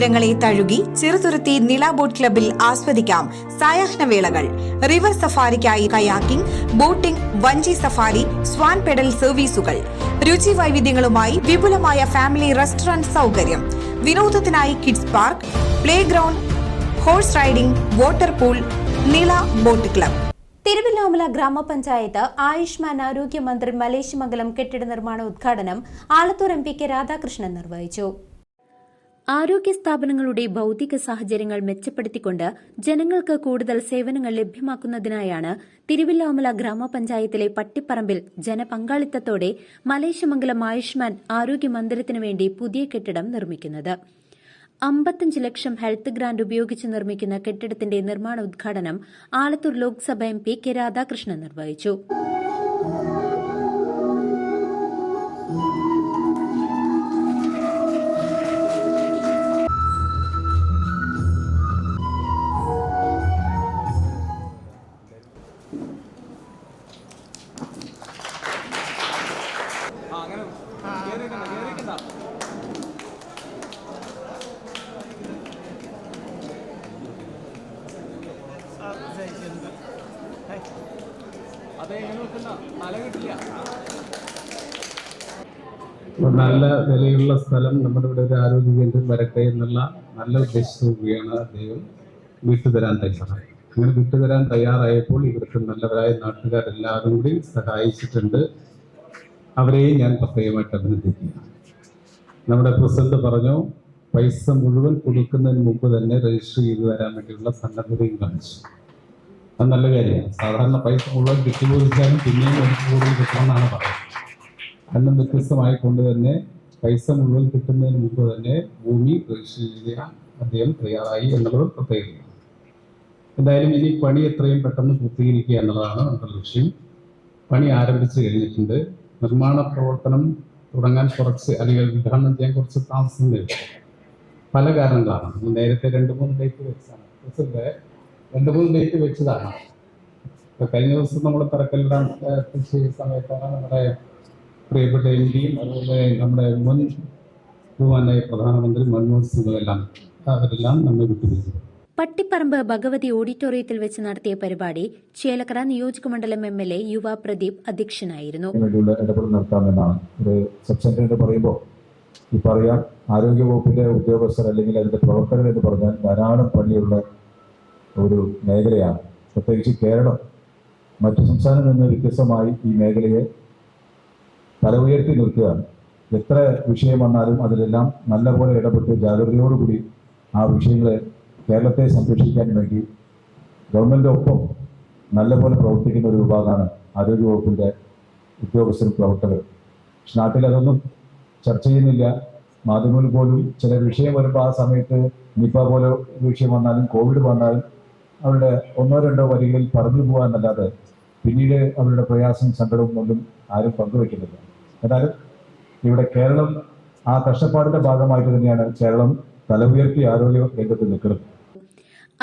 തീരങ്ങളെ തഴുകി ചെറുതുരുത്തി നില ബോട്ട് ക്ലബിൽ ആസ്വദിക്കാം സായാഹ്ന വേളകൾ. റിവർ സഫാരിക്കായി കയാക്കിംഗ് ബോട്ടിംഗ് വഞ്ചി സഫാരി സ്വാൻ പെഡൽ സർവീസുകൾ. രുചി വൈവിധ്യങ്ങളുമായി വിപുലമായ ഫാമിലി റെസ്റ്റോറന്റ് സൗകര്യം. വിനോദത്തിനായി kids park play ground horse riding water pool Nila boat club. Thiruvilwamala gramapanchayat Ayushman ആരോഗ്യമന്ത്രി മലേശമംഗലം കെട്ടിട നിർമ്മാണ ഉദ്ഘാടനം Alathur M P K Radhakrishnan നിർവഹിച്ചു. ആരോഗ്യ സ്ഥാപനങ്ങളുടെ ഭൌതിക സാഹചര്യങ്ങൾ മെച്ചപ്പെടുത്തിക്കൊണ്ട് ജനങ്ങൾക്ക് കൂടുതൽ സേവനങ്ങൾ ലഭ്യമാക്കുന്നതിനായാണ് തിരുവില്ലോമല ഗ്രാമപഞ്ചായത്തിലെ പട്ടിപ്പറമ്പിൽ ജനപങ്കാളിത്തത്തോടെ മലേശമംഗലം ആയുഷ്മാൻ ആരോഗ്യ മന്ദിരത്തിനു വേണ്ടി പുതിയ കെട്ടിടം നിർമ്മിക്കുന്നത്. അമ്പത്തഞ്ച് ലക്ഷം ഹെൽത്ത് ഗ്രാന്റ് ഉപയോഗിച്ച് നിർമ്മിക്കുന്ന കെട്ടിടത്തിന്റെ നിർമ്മാണ ഉദ്ഘാടനം Alathur Lok Sabha M P K Radhakrishnan നിർവഹിച്ചു. നല്ല നിലയുള്ള സ്ഥലം നമ്മുടെ ഇവിടെ ഒരു ആരോഗ്യ കേന്ദ്രം വരട്ടെ എന്നുള്ള നല്ല ഉദ്ദേശത്തോടുകൂടിയാണ് അദ്ദേഹം. വിട്ടുതരാൻ തയ്യാറായി. അങ്ങനെ വിട്ടുതരാൻ തയ്യാറായപ്പോൾ ഇവർക്ക് നല്ലവരായ നാട്ടുകാരെല്ലാവരും കൂടി സഹായിച്ചിട്ടുണ്ട്. അവരെയും ഞാൻ പ്രത്യേകമായിട്ട് അഭിനന്ദിക്കുകയാണ് നമ്മുടെ പ്രസിഡന്റ് പറഞ്ഞു പൈസ മുഴുവൻ കൊടുക്കുന്നതിന് മുമ്പ് തന്നെ രജിസ്റ്റർ ചെയ്തു തരാൻ വേണ്ടിയുള്ള സന്നദ്ധതയും കാണിച്ചു. അത് നല്ല കാര്യമാണ്. സാധാരണ പൈസ മുഴുവൻ കിട്ടിപ്പോയിച്ചാലും പിന്നെയും എനിക്ക് കൂടുതൽ കിട്ടണമെന്നാണ് പറയുന്നത്. അന്നും വ്യത്യസ്തമായി കൊണ്ട് തന്നെ പൈസ മുഴുവൻ കിട്ടുന്നതിന് മുമ്പ് തന്നെ ഭൂമി രജിസ്റ്റർ ചെയ്യാൻ അദ്ദേഹം തയ്യാറായി എന്നുള്ളത് പ്രത്യേകതയാണ്. എന്തായാലും ഇനി പണി എത്രയും പെട്ടെന്ന് പൂർത്തീകരിക്കുക എന്നുള്ളതാണ് നമ്മുടെ ലക്ഷ്യം. പണി ആരംഭിച്ചു കഴിഞ്ഞിട്ടുണ്ട്. നിർമ്മാണ പ്രവർത്തനം തുടങ്ങാൻ കുറച്ച് അല്ലെങ്കിൽ ഉദ്ഘാടനം ചെയ്യാൻ കുറച്ച് താമസം വരും പല കാരണങ്ങളാണ്. നമ്മൾ നേരത്തെ രണ്ട് മൂന്ന് ഡേറ്റ് വെച്ചതാണ്. പ്രസിഡന്റ് രണ്ട് മൂന്ന് ഡേറ്റ് വെച്ചതാണ്. ഇപ്പൊ കഴിഞ്ഞ ദിവസം നമ്മൾ തറക്കല്ലിടാൻ സമയത്താണ് നമ്മുടെ പ്രിയപ്പെട്ട എം പിയും അതുപോലെ നമ്മുടെ മുൻ ബഹുമാനായ പ്രധാനമന്ത്രി മൻമോഹൻ സിംഗും എല്ലാം അവരെല്ലാം നമ്മെ വിട്ടുപിരിച്ചത് പട്ടിപ്പറമ്പ് ഭഗവതി ഓഡിറ്റോറിയത്തിൽ വെച്ച് നടത്തിയ പരിപാടി ചേലക്കര നിയോജകമണ്ഡലം എം എൽ എ യുവ പ്രദീപ് അധ്യക്ഷനായിരുന്നു. ഇടപെടൽ നടത്താമെന്നാണ്. പറയുമ്പോൾ ഈ പറയാം ആരോഗ്യ വകുപ്പിന്റെ ഉദ്യോഗസ്ഥർ അല്ലെങ്കിൽ അതിന്റെ പ്രവർത്തകർ എന്ന് പറഞ്ഞാൽ ധാരാളം പണിയുള്ള ഒരു മേഖലയാണ്. പ്രത്യേകിച്ച് കേരളം. മറ്റു സംസ്ഥാനങ്ങളിൽ നിന്ന് വ്യത്യസ്തമായി ഈ മേഖലയെ തല ഉയർത്തി നിർത്തുകയാണ്. എത്ര വിഷയം വന്നാലും അതിലെല്ലാം നല്ലപോലെ ഇടപെട്ട് ജാഗ്രതയോടുകൂടി ആ വിഷയങ്ങളെ കേരളത്തെ സംരക്ഷിക്കാൻ വേണ്ടി ഗവൺമെന്റ് ഒപ്പം നല്ലപോലെ പ്രവർത്തിക്കുന്ന ഒരു വിഭാഗമാണ് ആരോഗ്യവകുപ്പിന്റെ ഉദ്യോഗസ്ഥരും പ്രവർത്തകരും. പക്ഷെ നാട്ടിൽ അതൊന്നും ചർച്ച ചെയ്യുന്നില്ല. മാധ്യമങ്ങളിൽ പോലും ചില വിഷയം വരുമ്പോൾ ആ സമയത്ത് നിപ്പ പോലെ വിഷയം വന്നാലും കോവിഡ് വന്നാലും അവരുടെ ഒന്നോ രണ്ടോ വരികളിൽ പറഞ്ഞു പോകാന്നല്ലാതെ പിന്നീട് അവരുടെ പ്രയാസം സങ്കടവും ഒന്നും ആരും പങ്കുവെക്കുന്നില്ല. എന്നാലും ഇവിടെ കേരളം ആ കഷ്ടപ്പാടിന്റെ ഭാഗമായിട്ട് തന്നെയാണ് കേരളം തല ഉയർത്തി ആരോഗ്യ രംഗത്ത് നിൽക്കണം.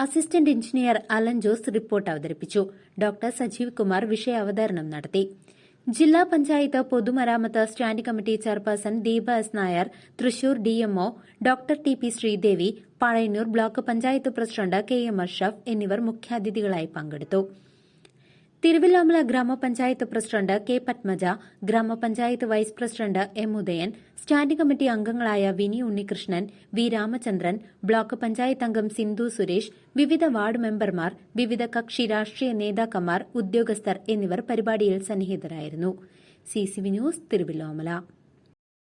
Assistant engineer Alan Jose report അവതരിപ്പിച്ചു. ഡോക്ടർ സജീവ് കുമാർ വിഷയാവതരണം നടത്തി. ജില്ലാ പഞ്ചായത്ത് പൊതുമരാമത്ത് standing committee chairperson Deepa S Nair Thrissur DMO doctor T P Sreedevi Pazhayannur block panchayat president K M Ashraf എന്നിവർ മുഖ്യാതിഥികളായി പങ്കെടുത്തു. Thiruvilwamala gramapanchayat president K Padmaja gramapanchayat vice president M Udayan standing committee അംഗങ്ങളായ Vini Unnikrishnan V Ramachandran block panchayat അംഗം സിന്ധു സുരേഷ് വിവിധ ward മെമ്പർമാർ വിവിധ കക്ഷി രാഷ്ട്രീയ നേതാക്കന്മാർ ഉദ്യോഗസ്ഥർ എന്നിവർ പരിപാടിയിൽ സന്നിഹിതരായിരുന്നു. CCV news Thiruvilwamala.